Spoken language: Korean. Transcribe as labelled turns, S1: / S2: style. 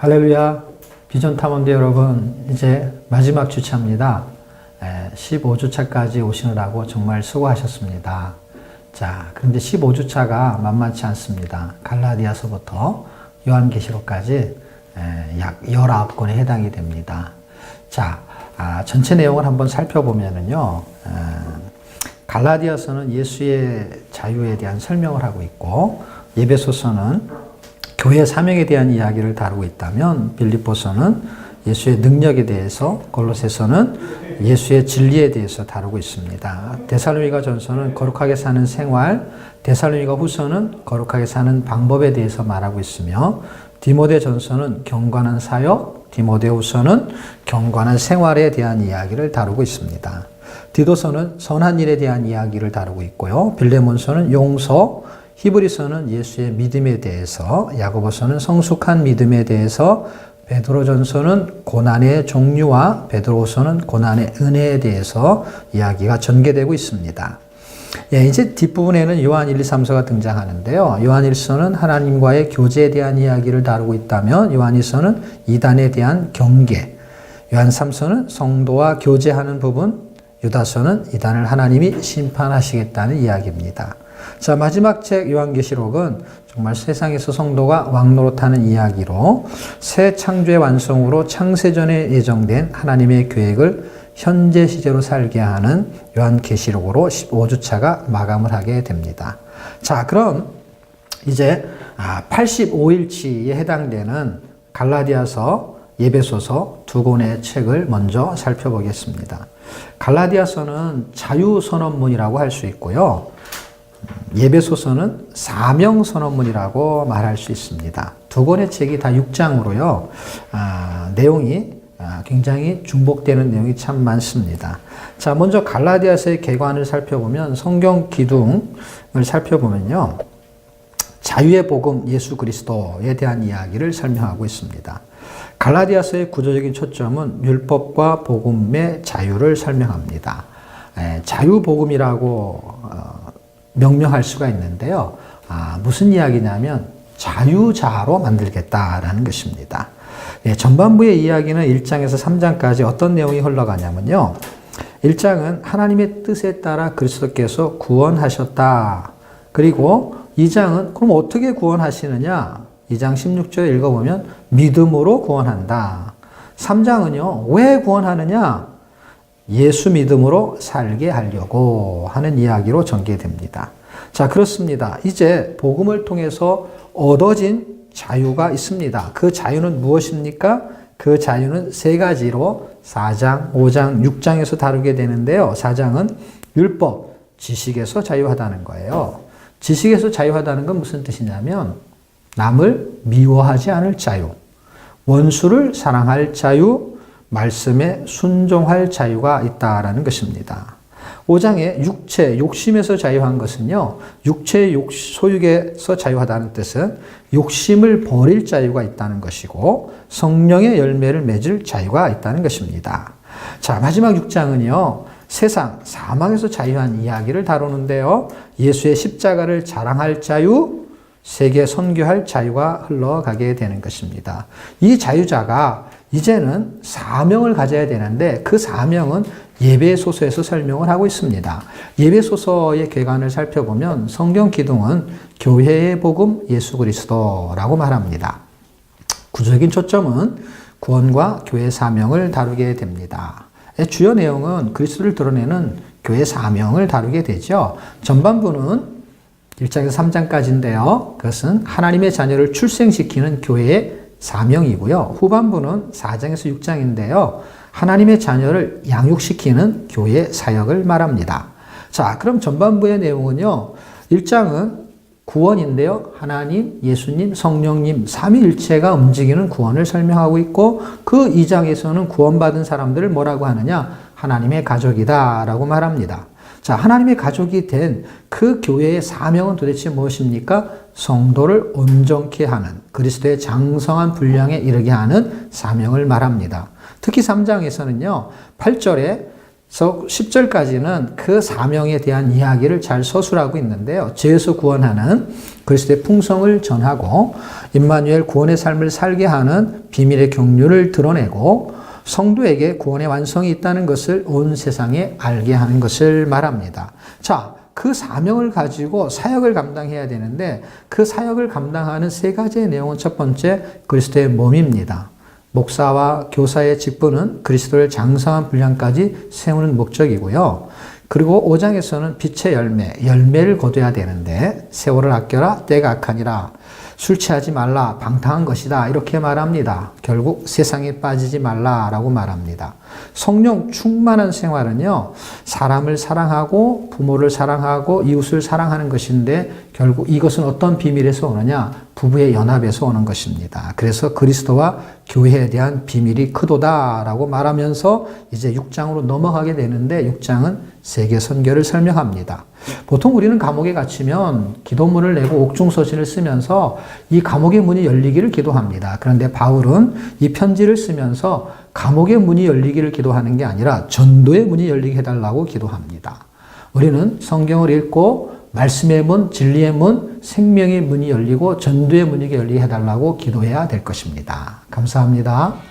S1: 할렐루야. 비전 탐험대 여러분, 이제 마지막 주차입니다. 15주차까지 오시느라고 정말 수고하셨습니다. 자, 그런데 15주차가 만만치 않습니다. 갈라디아서부터 요한계시록까지 에, 약 19권에 해당이 됩니다. 자, 아, 전체 내용을 한번 살펴보면은요, 어, 갈라디아서는 예수의 자유에 대한 설명을 하고 있고, 예배소서는 교회 사명에 대한 이야기를 다루고 있다면 빌립보서는 예수의 능력에 대해서 골로새서는 예수의 진리에 대해서 다루고 있습니다. 데살로니가 전서는 거룩하게 사는 생활, 데살로니가 후서는 거룩하게 사는 방법에 대해서 말하고 있으며 디모데 전서는 경건한 사역, 디모데 후서는 경건한 생활에 대한 이야기를 다루고 있습니다. 디도서는 선한 일에 대한 이야기를 다루고 있고요. 빌레몬서는 용서, 히브리서는 예수의 믿음에 대해서, 야고보서는 성숙한 믿음에 대해서, 베드로전서는 고난의 종류와 베드로서는 고난의 은혜에 대해서 이야기가 전개되고 있습니다. 예, 이제 뒷부분에는 요한 1, 2, 3서가 등장하는데요. 요한 1서는 하나님과의 교제에 대한 이야기를 다루고 있다면 요한 2서는 이단에 대한 경계, 요한 3서는 성도와 교제하는 부분, 유다서는 이단을 하나님이 심판하시겠다는 이야기입니다. 자, 마지막 책 요한계시록은 정말 세상에서 성도가 왕노릇하는 이야기로 새 창조의 완성으로 창세전에 예정된 하나님의 계획을 현재 시제로 살게 하는 요한계시록으로 15주차가 마감을 하게 됩니다. 자, 그럼 이제 85일치에 해당되는 갈라디아서, 예배소서 두 권의 책을 먼저 살펴보겠습니다. 갈라디아서는 자유선언문이라고 할 수 있고요. 예배소서는 사명선언문이라고 말할 수 있습니다. 두 권의 책이 다 6장으로요. 아, 내용이 아, 굉장히 중복되는 내용이 참 많습니다. 자, 먼저 갈라디아서의 개관을 살펴보면 성경 기둥을 살펴보면요. 자유의 복음 예수 그리스도에 대한 이야기를 설명하고 있습니다. 갈라디아서의 구조적인 초점은 율법과 복음의 자유를 설명합니다. 에, 자유복음이라고 어, 명명할 수가 있는데요. 아, 무슨 이야기냐면 자유자로 만들겠다라는 것입니다. 네, 전반부의 이야기는 1장에서 3장까지 어떤 내용이 흘러가냐면요. 1장은 하나님의 뜻에 따라 그리스도께서 구원하셨다. 그리고 2장은 그럼 어떻게 구원하시느냐? 2장 16절 읽어보면 믿음으로 구원한다. 3장은요, 왜 구원하느냐? 예수 믿음으로 살게 하려고 하는 이야기로 전개됩니다. 자, 그렇습니다. 이제 복음을 통해서 얻어진 자유가 있습니다. 그 자유는 무엇입니까? 그 자유는 세 가지로 4장, 5장, 6장에서 다루게 되는데요. 4장은 율법, 지식에서 자유하다는 거예요. 지식에서 자유하다는 건 무슨 뜻이냐면 남을 미워하지 않을 자유, 원수를 사랑할 자유, 말씀에 순종할 자유가 있다라는 것입니다. 5장에 육체, 욕심에서 자유한 것은요, 육체의 욕, 소유에서 자유하다는 뜻은 욕심을 버릴 자유가 있다는 것이고, 성령의 열매를 맺을 자유가 있다는 것입니다. 자, 마지막 6장은요, 세상, 사망에서 자유한 이야기를 다루는데요, 예수의 십자가를 자랑할 자유, 세계 선교할 자유가 흘러가게 되는 것입니다. 이 자유자가 이제는 사명을 가져야 되는데 그 사명은 예배소서에서 설명을 하고 있습니다. 예배소서의 개관을 살펴보면 성경 기둥은 교회의 복음 예수 그리스도라고 말합니다. 구조적인 초점은 구원과 교회 사명을 다루게 됩니다. 주요 내용은 그리스도를 드러내는 교회 사명을 다루게 되죠. 전반부는 1장에서 3장까지인데요. 그것은 하나님의 자녀를 출생시키는 교회의 사명이고요. 후반부는 4장에서 6장인데요. 하나님의 자녀를 양육시키는 교회 사역을 말합니다. 자, 그럼 전반부의 내용은요. 1장은 구원인데요. 하나님, 예수님, 성령님, 삼위일체가 움직이는 구원을 설명하고 있고 그 2장에서는 구원받은 사람들을 뭐라고 하느냐? 하나님의 가족이다라고 말합니다. 자, 하나님의 가족이 된 그 교회의 사명은 도대체 무엇입니까? 성도를 온전케 하는 그리스도의 장성한 분량에 이르게 하는 사명을 말합니다. 특히 3장에서는요. 8절에 그래서 10절까지는 그 사명에 대한 이야기를 잘 서술하고 있는데요. 죄에서 구원하는 그리스도의 풍성을 전하고 임마누엘 구원의 삶을 살게 하는 비밀의 경륜을 드러내고 성도에게 구원의 완성이 있다는 것을 온 세상에 알게 하는 것을 말합니다. 자, 그 사명을 가지고 사역을 감당해야 되는데 그 사역을 감당하는 세 가지의 내용은 첫 번째 그리스도의 몸입니다. 목사와 교사의 직분은 그리스도를 장성한 분량까지 세우는 목적이고요. 그리고 5장에서는 빛의 열매, 열매를 거둬야 되는데 세월을 아껴라 때가 악하니라 술 취하지 말라 방탕한 것이다 이렇게 말합니다. 결국 세상에 빠지지 말라라고 말합니다. 성령 충만한 생활은요 사람을 사랑하고 부모를 사랑하고 이웃을 사랑하는 것인데 결국 이것은 어떤 비밀에서 오느냐 부부의 연합에서 오는 것입니다. 그래서 그리스도와 교회에 대한 비밀이 크도다라고 말하면서 이제 6장으로 넘어가게 되는데 6장은 세계 선교를 설명합니다. 보통 우리는 감옥에 갇히면 기도문을 내고 옥중서신을 쓰면서 이 감옥의 문이 열리기를 기도합니다. 그런데 바울은 이 편지를 쓰면서 감옥의 문이 열리기를 기도하는 게 아니라 전도의 문이 열리게 해달라고 기도합니다. 우리는 성경을 읽고 말씀의 문, 진리의 문, 생명의 문이 열리고 전도의 문이 열리게 해달라고 기도해야 될 것입니다. 감사합니다.